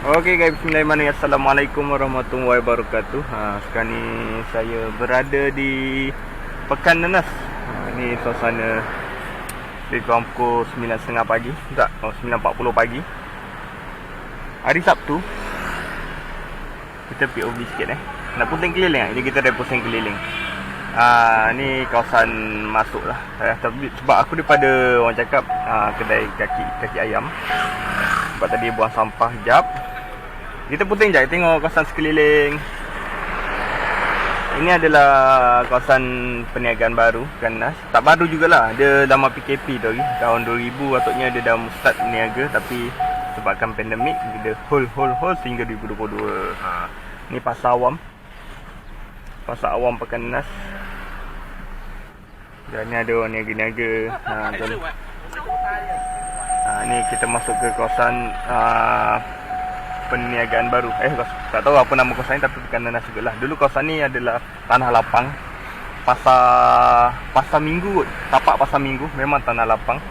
Okey guys, bismillahirrahmanirrahim. Assalamualaikum warahmatullahi wabarakatuh. Ha, sekarang ni saya berada di Pekan Nenas. Ha, ni suasana kurang pukul 9.30 pagi. Tak, oh, 9.40 pagi. Hari Sabtu. Kita POV sikit eh. Nak pusing keliling eh. Jadi kita ada pusing keliling. Ah ni kawasan masuk lah. Eh, tapi sebab aku daripada orang cakap ah, kedai kaki kaki ayam. Sebab tadi buang sampah jap. Kita puting jap tengok kawasan sekeliling. Ini adalah kawasan perniagaan baru Kanas. Tak baru jugalah. Dia dalam PKP tu lagi. Tahun 2000 patutnya dia dah start berniaga tapi sebabkan pandemik dia hold hold hold sehingga 2022. Ha. Ni pasar awam. Pasar awam Pekanas. Dan ni ada orang niaga-niaga. Ha, ha, ni kita masuk ke kawasan uh, perniagaan baru. Eh, tak tahu apa nama kawasan ni tapi bukan Nanas juga lah. Dulu kawasan ni adalah tanah lapang. Pasar pasar minggu kot. Tapak pasar minggu. Memang tanah lapang.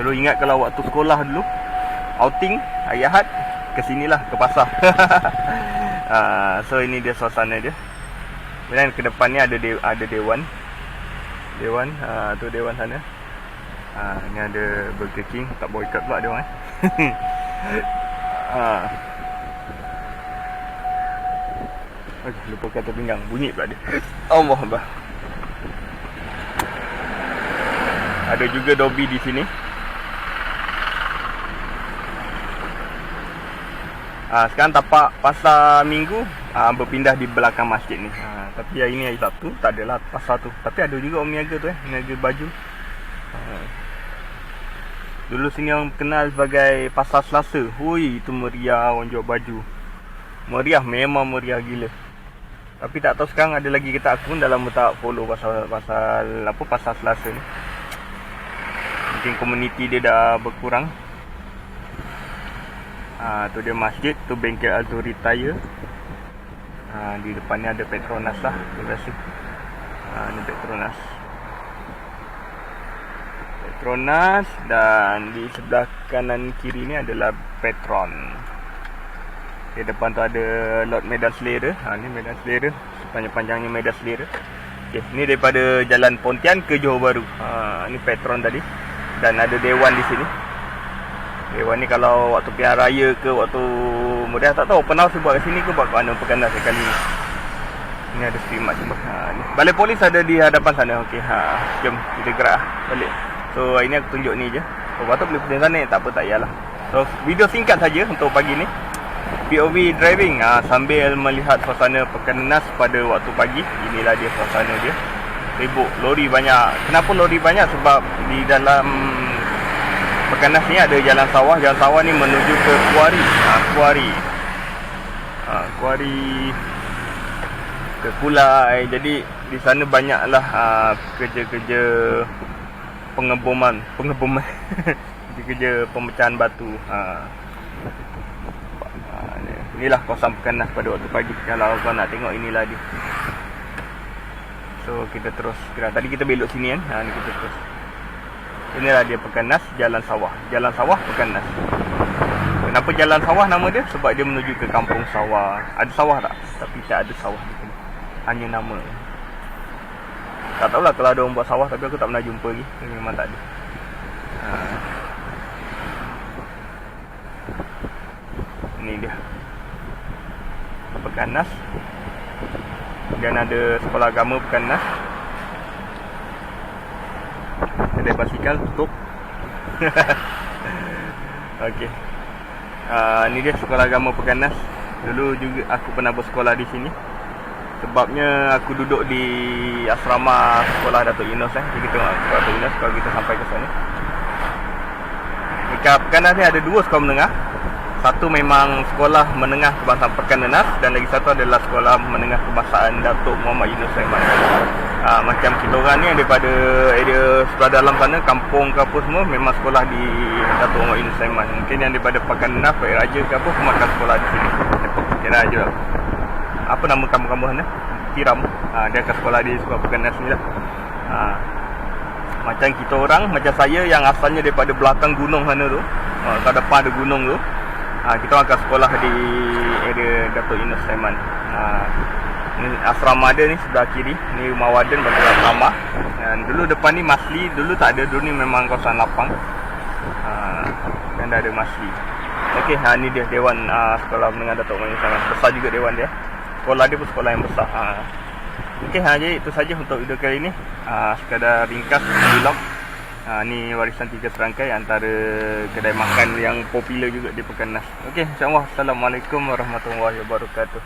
Dulu ingat kalau waktu sekolah dulu. Outing, hari Ahad. Kesinilah, ke pasar. uh, so, ini dia suasana dia. Kemudian ke depan ni ada de- ada dewan. Dewan, uh, tu dewan sana. Ha, ni ada Burger King Tak boycott pula dia orang eh. ha. Okay, lupa kata pinggang. Bunyi pula dia. Allah Allah Ada juga Dobby di sini. Ha, Sekarang tapak pasar minggu. Ha, Berpindah di belakang masjid ni. Ha, Tapi hari ni hari Sabtu Tak adalah pasar tu. Tapi ada juga orang niaga tu eh Niaga baju. Ha. Dulu sini orang kenal sebagai Pasar Selasa. Hui itu meriah orang jual baju. Meriah memang meriah gila Tapi tak tahu sekarang ada lagi kita aku pun dalam tak follow pasal pasal apa pasar Selasa ni Mungkin komuniti dia dah berkurang Ha, tu dia masjid, tu bengkel Azuri Tire. Ha, di depan ni ada Petronas lah, biasa. Ha, ni Petronas. Petronas dan di sebelah kanan kiri ni adalah Petron. Di depan tu ada lot medan selera. Ha, ni medan selera. Sepanjang-panjangnya medan selera. Okay, ni daripada Jalan Pontian ke Johor Bahru. Ha, ni Petron tadi. Dan ada Dewan di sini. Dewan ni kalau waktu pilihan raya ke waktu mudah tak tahu pernah buat kat sini ke buat kat mana perkandang sekali ni. Ni ada stream mak. Ha, ni. Balai polis ada di hadapan sana. Okey, ha. Jom kita gerak balik. So, hari ni aku tunjuk ni je. Oh, patut boleh pergi sana tak apa tak yalah. So, video singkat saja untuk pagi ni. POV driving ha, sambil melihat suasana pekan Nas pada waktu pagi. Inilah dia suasana dia. Ribut lori banyak. Kenapa lori banyak? Sebab di dalam Pekanas ni ada jalan sawah. Jalan sawah ni menuju ke Kuari. Ha, Kuari. Ha, Kuari ke Kulai. Jadi di sana banyaklah ha, kerja-kerja pengeboman, pengeboman. kerja-kerja pemecahan batu. Ha. Inilah kawasan Pekanas pada waktu pagi. Kalau kau nak tengok inilah dia. So kita terus gerak. Tadi kita belok sini kan. Ha, ni kita terus. Inilah dia Pekanas Jalan Sawah. Jalan Sawah Pekanas. Kenapa Jalan Sawah nama dia? Sebab dia menuju ke kampung sawah. Ada sawah tak? Tapi tak ada sawah di sini. Hanya nama. Tak tahulah kalau ada orang buat sawah tapi aku tak pernah jumpa lagi. Memang tak ada. Ha. Ini dia. Pekanas. Dan ada sekolah agama Pekanas. kedai basikal tutup. Okey. Uh, ni dia sekolah agama Pekanas. Dulu juga aku pernah bersekolah di sini. Sebabnya aku duduk di asrama sekolah Datuk Yunus eh. Kita tengok Datuk Yunus kalau kita sampai ke sana. Dekat Pekanas ni ada dua sekolah menengah. Satu memang sekolah menengah kebangsaan Pekanas dan lagi satu adalah sekolah menengah kebangsaan Datuk Muhammad Yunus Saiman. Ha, macam kita orang ni daripada area sebelah dalam sana kampung ke apa semua memang sekolah di Datuk Muhammad Yunus Saiman. Mungkin yang daripada Pekanas, Pak Raja ke apa semua akan sekolah di sini. Pak Raja. Apa nama kampung-kampung sana? Tiram. Ha, dia akan sekolah di sekolah Pekanas ni lah. Ha, macam kita orang, macam saya yang asalnya daripada belakang gunung sana tu. Ha, kat depan ada gunung tu. Ha, kita akan sekolah di area Datuk Yunus Saiman. Ha, ni asrama dia ni sebelah kiri. Ni rumah warden bagi asrama. Dan dulu depan ni masli, dulu tak ada. Dulu ni memang kawasan lapang. Ha, dan dah ada masli. Okey, ha, ni dia Dewan uh, Sekolah Menengah Datuk Yunus Saiman. Besar juga Dewan dia. Sekolah dia pun sekolah yang besar. Ha. Okey, ha, jadi itu saja untuk video kali ni. Ha, sekadar ringkas vlog. Ha, ni warisan tiga serangkai antara kedai makan yang popular juga di Pekan Nas. Okey, insyaAllah. Assalamualaikum warahmatullahi wabarakatuh.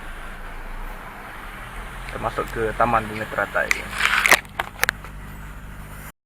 Kita masuk ke Taman Bunga Teratai.